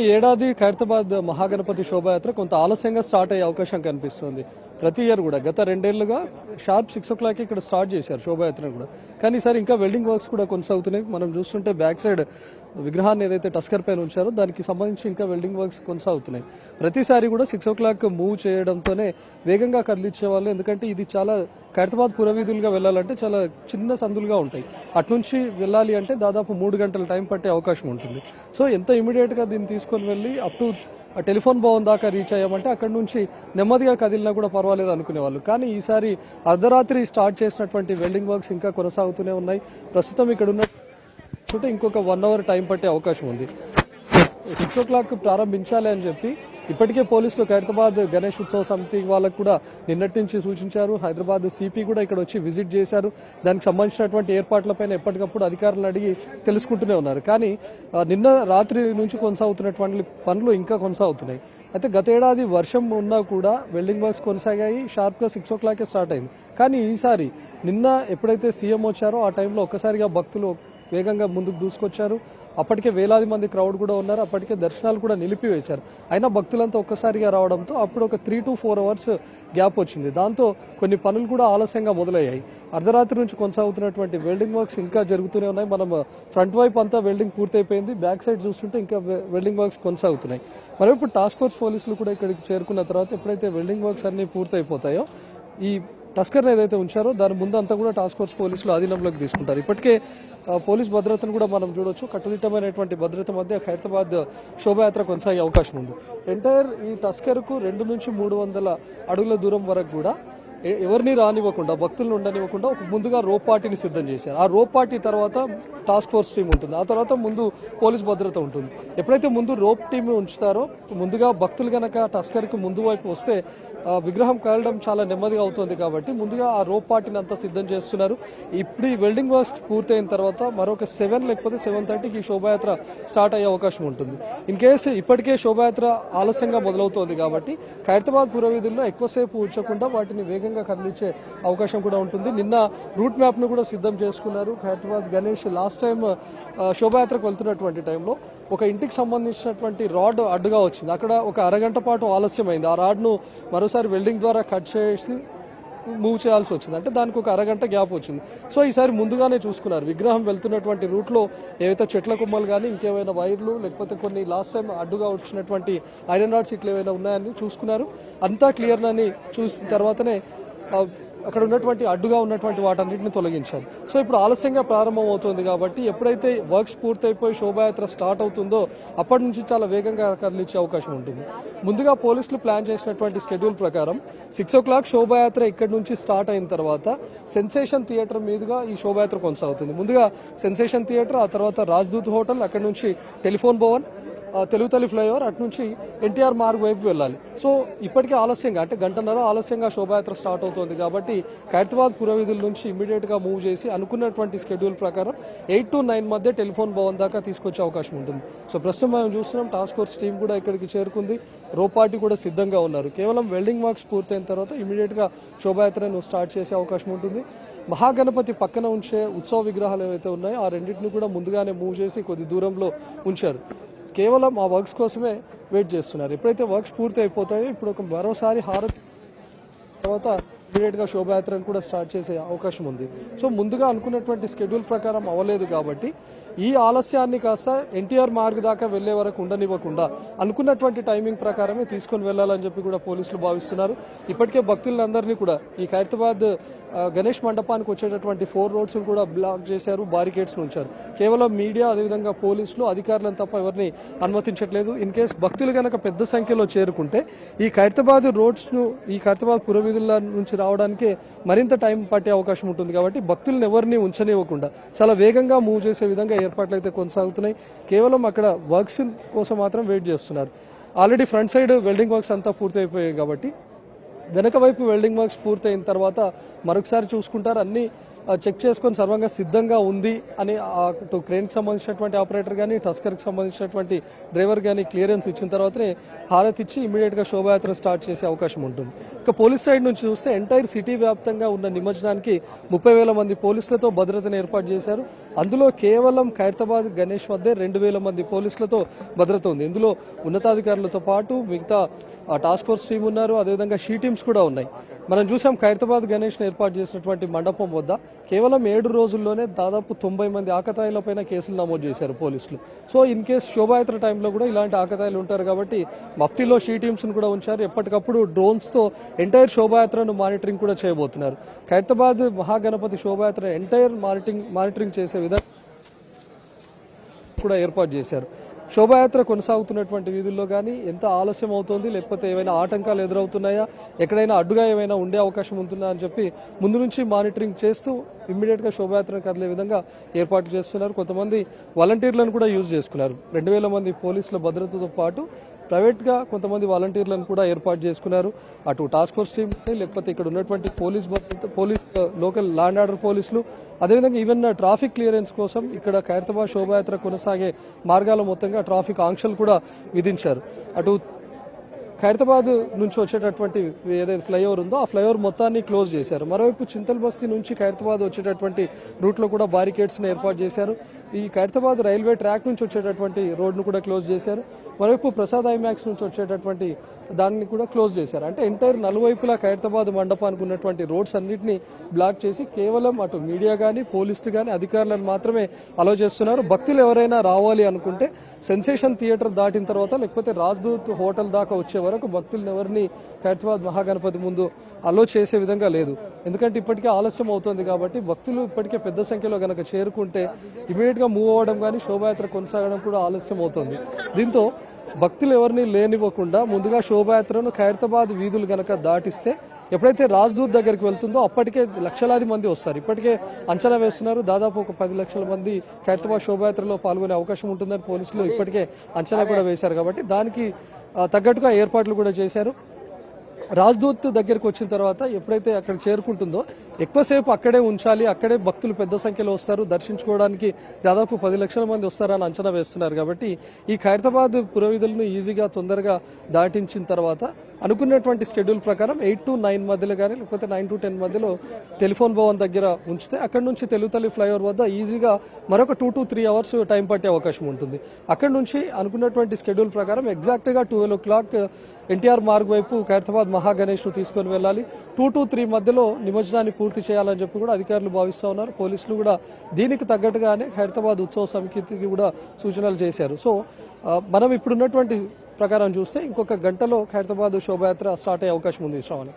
ఈ ఏడాది ఖైరతాబాద్ మహాగణపతి శోభాయాత్ర కొంత ఆలస్యంగా స్టార్ట్ అయ్యే అవకాశం కనిపిస్తుంది. ప్రతి ఇయర్ కూడా గత రెండేళ్ళుగా షార్ప్ సిక్స్ ఓ క్లాక్ ఇక్కడ స్టార్ట్ చేశారు శోభాయాత్రను కూడా. కానీ సార్ ఇంకా వెల్డింగ్ వర్క్స్ కూడా కొనసాగుతున్నాయి. మనం చూస్తుంటే బ్యాక్ సైడ్ విగ్రహాన్ని ఏదైతే టస్కర్ పైన ఉంచారో దానికి సంబంధించి ఇంకా వెల్డింగ్ వర్క్స్ కొనసాగుతున్నాయి. ప్రతిసారి కూడా సిక్స్ ఓ క్లాక్ మూవ్ చేయడంతోనే వేగంగా కదిలించేవాళ్ళు ఎందుకంటే ఇది చాలా ఖైరతాబాద్ పురవీధులుగా వెళ్ళాలంటే చాలా చిన్న సందులుగా ఉంటాయి. అట్నుంచి వెళ్ళాలి అంటే దాదాపు మూడు గంటల టైం పట్టే అవకాశం ఉంటుంది. సో ఎంత ఇమీడియట్గా దీన్ని తీసుకొని వెళ్ళి అప్ టు టెలిఫోన్ భవన్ దాకా రీచ్ అయ్యామంటే అక్కడ నుంచి నెమ్మదిగా కదిలినా కూడా పర్వాలేదు అనుకునేవాళ్ళు కానీ ఈసారి అర్ధరాత్రి స్టార్ట్ చేసినటువంటి వెల్డింగ్ వర్క్స్ ఇంకా కొనసాగుతూనే ఉన్నాయి. ప్రస్తుతం ఇక్కడ ఉన్న లేకుంటే ఇంకొక వన్ అవర్ టైం పట్టే అవకాశం ఉంది. సిక్స్ ఓ క్లాక్ ప్రారంభించాలి అని చెప్పి ఇప్పటికే పోలీసులు ఖైరతాబాద్ గణేష్ ఉత్సవ సమితి వాళ్ళకు కూడా నిన్నటి నుంచి సూచించారు. హైదరాబాద్ సిపి కూడా ఇక్కడ వచ్చి విజిట్ చేశారు. దానికి సంబంధించినటువంటి ఏర్పాట్లపైన ఎప్పటికప్పుడు అధికారులను అడిగి తెలుసుకుంటూనే ఉన్నారు. కానీ నిన్న రాత్రి నుంచి కొనసాగుతున్నటువంటి పనులు ఇంకా కొనసాగుతున్నాయి. అయితే గత ఏడాది వర్షం ఉన్నా కూడా వెల్డింగ్ వర్క్స్ కొనసాగాయి. షార్ప్గా సిక్స్ ఓ క్లాకే స్టార్ట్ అయింది. కానీ ఈసారి నిన్న ఎప్పుడైతే సీఎం వచ్చారో ఆ టైంలో ఒక్కసారిగా భక్తులు వేగంగా ముందుకు దూసుకొచ్చారు. అప్పటికే వేలాది మంది క్రౌడ్ కూడా ఉన్నారు. అప్పటికే దర్శనాలు కూడా నిలిపివేశారు. అయినా భక్తులంతా ఒక్కసారిగా రావడంతో అప్పుడు ఒక three to four hours gap వచ్చింది. దాంతో కొన్ని పనులు కూడా ఆలస్యంగా మొదలయ్యాయి. అర్ధరాత్రి నుంచి కొనసాగుతున్నటువంటి వెల్డింగ్ వర్క్స్ ఇంకా జరుగుతూనే ఉన్నాయి. మనం ఫ్రంట్ వైపు అంతా వెల్డింగ్ పూర్తయిపోయింది. బ్యాక్ సైడ్ చూస్తుంటే ఇంకా వెల్డింగ్ వర్క్స్ కొనసాగుతున్నాయి. మరి ఇప్పుడు టాస్క్ ఫోర్స్ పోలీసులు కూడా ఇక్కడికి చేరుకున్న తర్వాత ఎప్పుడైతే వెల్డింగ్ వర్క్స్ అన్ని పూర్తయిపోతాయో ఈ టస్కర్ ఏదైతే ఉంచారో దాని ముందు అంతా కూడా టాస్క్ ఫోర్స్ పోలీసులు ఆధీనంలోకి తీసుకుంటారు. ఇప్పటికే పోలీస్ భద్రతను కూడా మనం చూడొచ్చు. కట్టుదిట్టమైనటువంటి భద్రత మధ్య ఖైరతాబాద్ శోభాయాత్ర కొనసాగే అవకాశం ఉంది. ఎంటైర్ ఈ టస్కర్కు రెండు నుంచి మూడు వందల అడుగుల దూరం వరకు కూడా ఎవరిని రానివ్వకుండా భక్తులను ఉండనివ్వకుండా ఒక ముందుగా రోపాటిని సిద్ధం చేశారు. ఆ రోపాటి తర్వాత టాస్క్ ఫోర్స్ టీం ఉంటుంది. ఆ తర్వాత ముందు పోలీస్ భద్రత ఉంటుంది. ఎప్పుడైతే ముందు రోప్ టీం ఉంచుతారో ముందుగా భక్తులు కనుక టస్కర్కి ముందు వైపు వస్తే విగ్రహం కలడం చాలా నెమ్మదిగా అవుతుంది కాబట్టి ముందుగా ఆ రోప్ పార్టీని అంతా సిద్ధం చేస్తున్నారు. ఇప్పుడు ఈ వెల్డింగ్ వర్క్ పూర్తయిన తర్వాత మరొక సెవెన్ లేకపోతే సెవెన్ థర్టీకి ఈ శోభాయాత్ర స్టార్ట్ అయ్యే అవకాశం ఉంటుంది. ఇన్ కేసు ఇప్పటికే శోభాయాత్ర ఆలస్యంగా మొదలవుతోంది కాబట్టి ఖైరతాబాద్ పురవీధుల్లో ఎక్కువసేపు ఉంచకుండా వాటిని వేగంగా కదిలించే అవకాశం కూడా ఉంటుంది. నిన్న రూట్ మ్యాప్ను కూడా సిద్ధం చేసుకున్నారు. హైదరాబాద్ గణేష్ లాస్ట్ టైం శోభాయాత్రకు వెళ్తున్నటువంటి టైంలో ఒక ఇంటికి సంబంధించినటువంటి రాడ్ అడ్డుగా వచ్చింది. అక్కడ ఒక అరగంట పాటు ఆలస్యమైంది. ఆ రాడ్ను మరోసారి వెల్డింగ్ ద్వారా కట్ చేసి మూవ్ చేయాల్సి వచ్చింది. అంటే దానికి ఒక అరగంట గ్యాప్ వచ్చింది. సో ఈసారి ముందుగానే చూసుకున్నారు. విగ్రహం వెళ్తున్నటువంటి రూట్లో ఏవైతే చెట్ల కొమ్మలు కానీ ఇంకేమైనా వైర్లు లేకపోతే కొన్ని లాస్ట్ టైం అడ్డుగా వచ్చినటువంటి ఐరన్ రాడ్స్ ఇట్లా ఏమైనా ఉన్నాయని చూసుకున్నారు. అంతా క్లియర్ అని చూసిన తర్వాతనే అక్కడ ఉన్నటువంటి అడ్డుగా ఉన్నటువంటి వాటన్నిటిని తొలగించాలి. సో ఇప్పుడు ఆలస్యంగా ప్రారంభం అవుతుంది కాబట్టి ఎప్పుడైతే వర్క్స్ పూర్తయిపోయి శోభాయాత్ర స్టార్ట్ అవుతుందో అప్పటి నుంచి చాలా వేగంగా కదిలించే అవకాశం ఉంటుంది. ముందుగా పోలీసులు ప్లాన్ చేసినటువంటి షెడ్యూల్ ప్రకారం సిక్స్ ఓ క్లాక్ శోభాయాత్ర ఇక్కడి నుంచి స్టార్ట్ అయిన తర్వాత సెన్సేషన్ థియేటర్ మీదుగా ఈ శోభాయాత్ర కొనసాగుతుంది. ముందుగా సెన్సేషన్ థియేటర్ ఆ తర్వాత రాజ్దూత్ హోటల్ అక్కడ నుంచి టెలిఫోన్ భవన్ తెలుగుతల్లి ఫ్లైఓవర్ అటు నుంచి ఎన్టీఆర్ మార్గ్ వైపు వెళ్ళాలి. సో ఇప్పటికే ఆలస్యంగా అంటే గంటన్నర ఆలస్యంగా శోభాయాత్ర స్టార్ట్ అవుతుంది కాబట్టి ఖైరతాబాద్ పురవీధుల నుంచి ఇమీడియట్గా మూవ్ చేసి అనుకున్నటువంటి షెడ్యూల్ ప్రకారం ఎయిట్ టు నైన్ మధ్య టెలిఫోన్ భవన్ దాకా తీసుకొచ్చే అవకాశం ఉంటుంది. సో ప్రస్తుతం మనం చూస్తున్నాం టాస్క్ ఫోర్స్ టీం కూడా ఇక్కడికి చేరుకుంది. రోపాటి కూడా సిద్ధంగా ఉన్నారు. కేవలం వెల్డింగ్ వర్క్స్ పూర్తయిన తర్వాత ఇమీడియట్గా శోభాయాత్రను స్టార్ట్ చేసే అవకాశం ఉంటుంది. మహాగణపతి పక్కన ఉంచే ఉత్సవ విగ్రహాలు ఏవైతే ఉన్నాయో ఆ రెండింటిని కూడా ముందుగానే మూవ్ చేసి కొద్ది దూరంలో ఉంచారు. కేవలం ఆ వర్క్స్ కోసమే వెయిట్ చేస్తున్నారు. ఎప్పుడైతే వర్క్స్ పూర్తి అయిపోతాయో ఇప్పుడు ఒక మరోసారి హారతి తర్వాత ఇమీడియట్గా శోభాయాత్రను కూడా స్టార్ట్ చేసే అవకాశం ఉంది. సో ముందుగా అనుకున్నటువంటి షెడ్యూల్ ప్రకారం అవ్వలేదు కాబట్టి ఈ ఆలస్యాన్ని కాస్త ఎన్టీఆర్ మార్గ్ దాకా వెళ్ళే వరకు ఉండనివ్వకుండా అనుకున్నటువంటి టైమింగ్ ప్రకారమే తీసుకొని వెళ్ళాలని చెప్పి కూడా పోలీసులు భావిస్తున్నారు. ఇప్పటికే భక్తులందరినీ కూడా ఈ ఖైరతాబాద్ గణేష్ మండపానికి వచ్చేటటువంటి ఫోర్ రోడ్స్ కూడా బ్లాక్ చేశారు బారికేడ్స్ ఉంచారు. కేవలం మీడియా అదేవిధంగా పోలీసులు అధికారులను తప్ప ఎవరిని అనుమతించట్లేదు. ఇన్ కేస్ భక్తులు కనుక పెద్ద సంఖ్యలో చేరుకుంటే ఈ ఖైరతాబాద్ రోడ్స్ను ఈ ఖైరతాబాద్ పురవీధుల నుంచి రావడానికి మరింత టైం పట్టే అవకాశం ఉంటుంది కాబట్టి భక్తులను ఎవరిని ఉంచనివ్వకుండా చాలా వేగంగా మూవ్ చేసే విధంగా ఏర్పాట్లు అయితే కొనసాగుతున్నాయి. కేవలం అక్కడ వర్క్స్ కోసం మాత్రం వెయిట్ చేస్తున్నారు. Already front side welding works అంతా పూర్తయిపోయాయి కాబట్టి వెనక వైపు వెల్డింగ్ వర్క్స్ పూర్తయిన తర్వాత మరొకసారి చూసుకుంటారు. అన్ని చెక్ చేసుకొని సర్వంగా సిద్ధంగా ఉంది అని అటు క్రేన్కి సంబంధించినటువంటి ఆపరేటర్ కానీ టస్కర్కి సంబంధించినటువంటి డ్రైవర్ కానీ క్లియరెన్స్ ఇచ్చిన తర్వాతనే హారతి ఇచ్చి ఇమీడియట్గా శోభాయాత్ర స్టార్ట్ చేసే అవకాశం ఉంటుంది. ఇక పోలీస్ సైడ్ నుంచి చూస్తే ఎంటైర్ సిటీ వ్యాప్తంగా ఉన్న నిమజ్జనానికి ముప్పై వేల మంది పోలీసులతో భద్రతను ఏర్పాటు చేశారు. అందులో కేవలం ఖైరతాబాద్ గణేష్ వద్దే రెండు వేల మంది పోలీసులతో భద్రత ఉంది. ఇందులో ఉన్నతాధికారులతో పాటు మిగతా ఆ టాస్క్ ఫోర్స్ టీం ఉన్నారు. అదేవిధంగా షీ టీమ్స్ కూడా ఉన్నాయి. మనం చూసాం ఖైరతాబాద్ గణేష్ను ఏర్పాటు చేసినటువంటి మండపం వద్ద కేవలం ఏడు రోజుల్లోనే దాదాపు తొంభై మంది ఆకతాయిలపైన కేసులు నమోదు చేశారు పోలీసులు. సో ఇన్ కేస్ శోభాయాత్ర టైంలో కూడా ఇలాంటి ఆకతాయిలు ఉంటారు కాబట్టి మఫ్తీలో షీ టీమ్స్ను కూడా ఉంచారు. ఎప్పటికప్పుడు డ్రోన్స్తో ఎంటైర్ శోభాయాత్రను మానిటరింగ్ కూడా చేయబోతున్నారు. ఖైరతాబాద్ మహాగణపతి శోభాయాత్ర ఎంటైర్ మానిటరింగ్ మానిటరింగ్ చేసే విధంగా కూడా ఏర్పాటు చేశారు. శోభాయాత్ర కొనసాగుతున్నటువంటి వీధుల్లో కానీ ఎంత ఆలస్యం అవుతోంది? లేకపోతే ఏమైనా ఆటంకాలు ఎదురవుతున్నాయా? ఎక్కడైనా అడ్డుగా ఏమైనా ఉండే అవకాశం ఉంటుందా అని చెప్పి ముందు నుంచి మానిటరింగ్ చేస్తూ ఇమ్మీడియట్గా శోభాయాత్రను కదిలే విధంగా ఏర్పాటు చేస్తున్నారు. కొంతమంది వాలంటీర్లను కూడా యూజ్ చేసుకున్నారు. రెండు వేల మంది పోలీసుల భద్రతతో పాటు ప్రైవేట్గా కొంతమంది వాలంటీర్లను కూడా ఏర్పాటు చేసుకున్నారు. అటు టాస్క్ ఫోర్స్ టీమ్ లేకపోతే ఇక్కడ ఉన్నటువంటి police police local law and order పోలీసులు. అదేవిధంగా ఈవెన్ ట్రాఫిక్ క్లియరెన్స్ కోసం ఇక్కడ ఖైరతాబాద్ శోభాయాత్ర కొనసాగే మార్గాల మొత్తంగా ట్రాఫిక్ ఆంక్షలు కూడా విధించారు. అటు ఖైరతాబాద్ నుంచి వచ్చేటటువంటి ఏదైతే ఫ్లైఓవర్ ఉందో ఆ ఫ్లైఓవర్ మొత్తాన్ని క్లోజ్ చేశారు. మరోవైపు చింతల్ బస్తీ నుంచి ఖైరతాబాద్ వచ్చేటటువంటి రూట్లో కూడా బారికేడ్స్ని ఏర్పాటు చేశారు. ఈ ఖైరతాబాద్ రైల్వే ట్రాక్ నుంచి వచ్చేటటువంటి రోడ్ను కూడా క్లోజ్ చేశారు. మరోవైపు ప్రసాద్ ఐమాక్స్ నుంచి వచ్చేటటువంటి దాన్ని కూడా క్లోజ్ చేశారు. అంటే ఎంటైర్ నలువైపులా ఖైరతాబాద్ మండపానికి ఉన్నటువంటి రోడ్స్ అన్నింటినీ బ్లాక్ చేసి కేవలం అటు మీడియా కానీ పోలీసులు కానీ అధికారులను మాత్రమే అలో చేస్తున్నారు. భక్తులు ఎవరైనా రావాలి అనుకుంటే సెన్సేషన్ థియేటర్ దాటిన తర్వాత లేకపోతే రాజ్దూత్ హోటల్ దాకా వచ్చే వరకు భక్తులను ఎవరిని ఖైరతాబాద్ మహాగణపతి ముందు అలో చేసే విధంగా లేదు. ఎందుకంటే ఇప్పటికే ఆలస్యం అవుతుంది కాబట్టి భక్తులు ఇప్పటికే పెద్ద సంఖ్యలో గనక చేరుకుంటే ఇమీడియట్గా మూవ్ అవ్వడం కానీ శోభాయాత్ర కొనసాగడం కూడా ఆలస్యం అవుతుంది. దీంతో భక్తులు ఎవరిని లేనివ్వకుండా ముందుగా శోభాయాత్రను ఖైరతాబాద్ వీధులు గనక దాటిస్తే ఎప్పుడైతే రాజ్దూత్ దగ్గరికి వెళ్తుందో అప్పటికే లక్షలాది మంది వస్తారు. ఇప్పటికే అంచనా వేస్తున్నారు. దాదాపు ఒక పది లక్షల మంది ఖైరతాబాద్ శోభాయాత్రలో పాల్గొనే అవకాశం ఉంటుందని పోలీసులు ఇప్పటికే అంచనా కూడా వేశారు కాబట్టి దానికి తగ్గట్టుగా ఏర్పాట్లు కూడా చేశారు. రాజ్దూత్ దగ్గరికి వచ్చిన తర్వాత ఎప్పుడైతే అక్కడ చేరుకుంటుందో ఎక్కువసేపు అక్కడే ఉంచాలి అక్కడే భక్తులు పెద్ద సంఖ్యలో వస్తారు దర్శించుకోవడానికి దాదాపు పది లక్షల మంది వస్తారని అంచనా వేస్తున్నారు. కాబట్టి ఈ ఖైరతాబాద్ పురవీధులను ఈజీగా తొందరగా దాటించిన తర్వాత అనుకున్నటువంటి షెడ్యూల్ ప్రకారం ఎయిట్ టు నైన్ మధ్యలో కానీ లేకపోతే నైన్ టు టెన్ మధ్యలో టెలిఫోన్ భవన్ దగ్గర ఉంచితే అక్కడ నుంచి తెలుగుతల్లి ఫ్లైఓవర్ వద్ద ఈజీగా మరొక two to three hours time పట్టే అవకాశం ఉంటుంది. అక్కడ నుంచి అనుకున్నటువంటి షెడ్యూల్ ప్రకారం ఎగ్జాక్ట్గా twelve o'clock NTR Marg వైపు ఖైరతాబాద్ మహాగణేష్ను తీసుకొని వెళ్ళాలి. టూ టు త్రీ మధ్యలో నిమజ్జనాన్ని పూర్తి చేయాలని చెప్పి కూడా అధికారులు భావిస్తూ ఉన్నారు. పోలీసులు కూడా దీనికి తగ్గట్టుగానే హైదరాబాద్ ఉత్సవ సమితికి కూడా సూచనలు చేశారు. సో మనం ఇప్పుడున్నటువంటి ప్రకారం చూస్తే ఇంకొక గంటలో ఖైరతాబాద్ శోభయాత్ర స్టార్ట్ అయ్యే అవకాశం ఉంది శ్రావణి